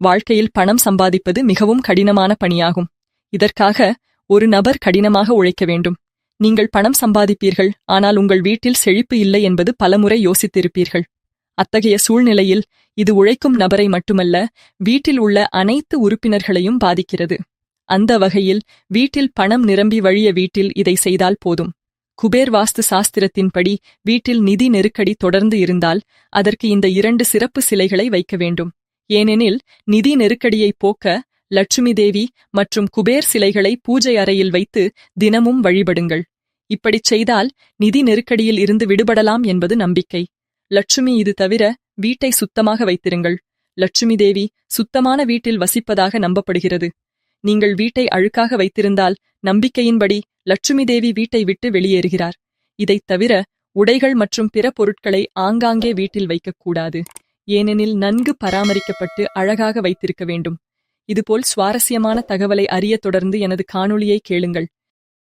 வாழ்க்கையில் பணம் சம்பாதிப்பது மிகவும் கடினமான பணியாகும். இதற்காக ஒரு நபர் கடினமாக உழைக்க வேண்டும். நீங்கள் பணம் சம்பாதிப்பீர்கள் ஆனால் உங்கள் வீட்டில் செழிப்பு இல்லை என்பது பலமுறை யோசித்திருப்பீர்கள். அத்தகைய சூழ்நிலையில் இது உழைக்கும் நபரை மட்டுமல்ல வீட்டில் உள்ள அனைத்து உறுப்பினர்களையும் பாதிக்கிறது. அந்த வகையில் வீட்டில் பணம் நிரம்பி வழிய வீட்டில் இதை செய்தால் போதும். குபேர் வாஸ்து சாஸ்திரத்தின்படி வீட்டில் நிதி நெருக்கடி தொடர்ந்து இருந்தால் அதற்கு இந்த இரண்டு சிறப்பு சிலைகளை வைக்க வேண்டும். ஏனெனில் நிதி நெருக்கடியை போக்க லட்சுமி தேவி மற்றும் குபேர் சிலைகளை பூஜை அறையில் வைத்து தினமும் வழிபடுங்கள். இப்படிச் செய்தால் நிதி நெருக்கடியில் இருந்து விடுபடலாம் என்பது நம்பிக்கை. லட்சுமி இது தவிர வீட்டை சுத்தமாக வைத்திருங்கள். லட்சுமி தேவி சுத்தமான வீட்டில் வசிப்பதாக நம்பப்படுகிறது. நீங்கள் வீட்டை அழுக்காக வைத்திருந்தால் நம்பிக்கையின்படி லட்சுமி தேவி வீட்டை விட்டு வெளியேறுகிறார். இதைத் தவிர உடைகள் மற்றும் பிற பொருட்களை ஆங்காங்கே வீட்டில் வைக்கக்கூடாது. ஏனெனில் நன்கு பராமரிக்கப்பட்டு அழகாக வைத்திருக்க வேண்டும். இதுபோல் சுவாரஸ்யமான தகவலை அறிய தொடர்ந்து எனது காணொளியை கேளுங்கள்.